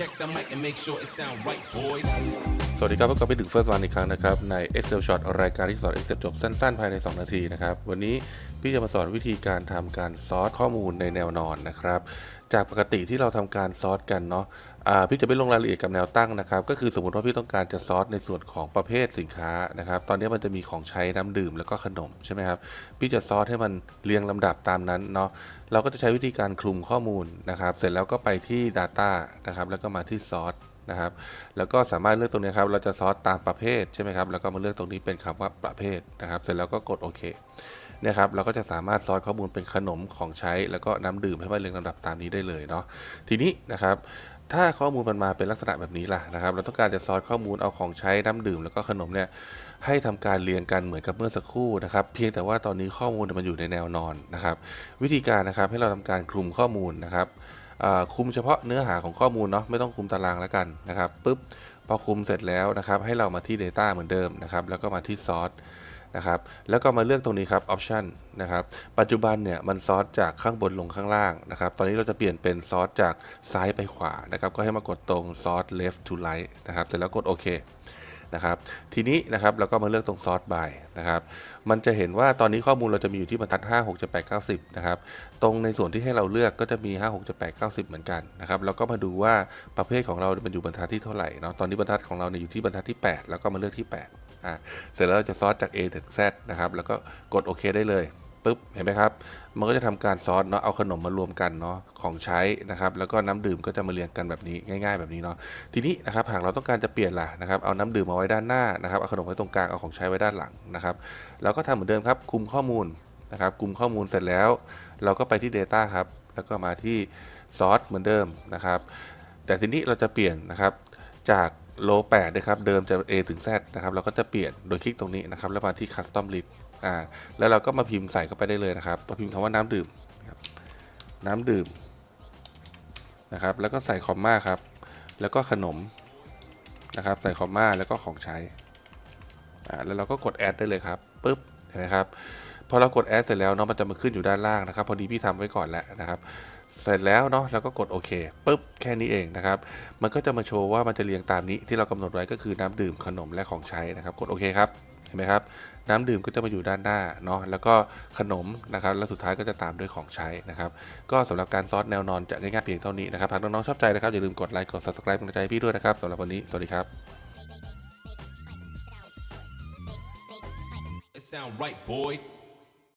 check the mic and make sure it sound right, boys. สวัสดีครับพบกับพี่ถึง First One อีกครั้งนะครับ ใน Excel Shot รายการที่สอน Excel จบสั้นๆ ภายใน 2 นาทีนะครับ วันนี้พี่จะมาสอนวิธีการทำการซอสข้อมูลในแนวนอนนะครับ จากปกติที่เราทำการซอสกันเนาะ พี่จะไม่ลงรายละเอียดกับแนวตั้งนะครับ ก็คือสมมติว่าพี่ต้องการจะซอสในส่วนของประเภทสินค้านะครับ ตอนนี้มันจะมีของใช้น้ำดื่มแล้วก็ขนมใช่ไหมครับ พี่จะซอสให้มันเรียงลำดับตามนั้นเนาะ เราก็จะใช้วิธีการคลุมข้อมูลนะครับ เสร็จแล้วก็ไปที่ Data นะครับ แล้วก็มาที่ซอสนะครับ แล้วก็สามารถเลือกตรงนี้ครับ เราจะซอสตามประเภทใช่ไหมครับ แล้วก็มาเลือกตรงนี้เป็นคำว่าประเภทนะครับ เสร็จแล้วก็กดโอเคนี่ยครับเราก็จะสามารถซอสข้อมูลเป็นขนมของใช้ แล้วก็น้ำดื่มให้มันเรียงลำดับตามนี้ได้เลยเนาะทีนี้นะครับ ถ้าข้อมูลมันมาเป็นลักษณะแบบนี้ล่ะนะครับ เราต้องการจะซอสข้อมูลเอาของใช้น้ำดื่มแล้วก็ขนมเนี่ยให้ทำการเรียงกันเหมือนกับเมื่อสักครู่นะครับ เพียงแต่ว่าตอนนี้ข้อมูลมันอยู่ในแนวนอนนะครับ วิธีการนะครับให้เราทำการคลุมข้อมูลนะครับคุมเฉพาะเนื้อหาของข้อมูลเนาะไม่ต้องคุมตารางแล้วกันนะครับปุ๊บพอคุมเสร็จแล้วนะครับ ให้เรามาที่ Data เหมือนเดิมนะครับ แล้วก็มาที่ Source นะครับแล้วก็มาเลือกตรงนี้ครับ Option นะครับปัจจุบันเนี่ยมันซอสจากข้างบนลงข้างล่างนะครับตอนนี้เราจะเปลี่ยนเป็นซอสจากซ้ายไปขวานะครับก็ให้มากดตรง sort left to right นะครับเสร็จแล้วกดโอเค นะครับ ทีนี้นะครับเราก็มาเลือกตรงซอสบายนะครับ มันจะเห็นว่าตอนนี้ข้อมูลเราจะมีอยู่ที่บรรทัด 5 6 7 8 9 10นะครับ ตรงในส่วนที่ให้เราเลือกก็จะมี 5 6 7 8 9 10เหมือนกันนะครับ เราก็มาดูว่าประเภทของเรา มันอยู่บรรทัดที่เท่าไหร่เนาะ ตอนนี้บรรทัดของเราเนี่ยอยู่ที่บรรทัดที่ 8 แล้วก็มาเลือกที่ 8อ่าเสร็จแล้วเราจะซอสจาก A ถึง Z นะครับ แล้วก็กดโอเคได้เลย ปุ๊บเห็นไหมครับ มันก็จะทำการซอสเนาะเอาขนมมารวมกันเนาะของใช้นะครับ แล้วก็น้ำดื่มก็จะมาเรียงกันแบบนี้ง่าย ๆ แบบนี้เนาะทีนี้นะครับหากเราต้องการจะเปลี่ยนล่ะนะครับเอาน้ำดื่มมาไว้ด้านหน้านะครับเอาขนมไว้ตรงกลางเอาของใช้ไว้ด้านหลังนะครับเราก็ทำเหมือนเดิมครับคุมข้อมูลนะครับคุมข้อมูลเสร็จแล้ว เราก็ไปที่ Data ครับ แล้วก็มาที่ซอสเหมือนเดิมนะครับ แต่ทีนี้เราจะเปลี่ยนนะครับจากโล8นะครับ เดิมจะ A ถึง Z นะครับ เราก็จะเปลี่ยนโดยคลิกตรงนี้นะครับ แล้วมาที่ Custom List อ่าแล้วเราก็มาพิมพ์ใส่เข้าไปได้เลยนะครับตัวพิมพ์คำว่าน้ำดื่มนะครับน้ำดื่มนะครับ แล้วก็ใส่คอมมาครับ แล้วก็ขนมนะครับ ใส่คอมมาแล้วก็ของใช้อ่าแล้วเราก็กดแอดได้เลยครับปุ๊บเห็นไหมครับพอเรากดแอดเสร็จแล้วเนาะมันจะมาขึ้นอยู่ด้านล่างนะครับ พอดีพี่ทำไว้ก่อนแล้วนะครับ เสร็จแล้วเนาะเราก็กดโอเคปุ๊บแค่นี้เองนะครับ มันก็จะมาโชว์ว่ามันจะเรียงตามนี้ที่เรากำหนดไว้ก็คือน้ำดื่มขนมและของใช้นะครับ กดโอเคครับ เห็นไหมครับน้ำดื่มก็จะมาอยู่ด้านหน้าเนาะแล้วก็ขนมนะครับแล้วสุดท้ายก็จะตามด้วยของใช้นะครับก็สำหรับการซอสแนวนอนจะง่ายๆเพียงเท่านี้นะครับหากน้องๆชอบใจนะครับอย่าลืมกดไลค์กด subscribe เป็นกำลังใจให้พี่ด้วยนะครับสำหรับวันนี้สวัสดีครับ It sound right, boy.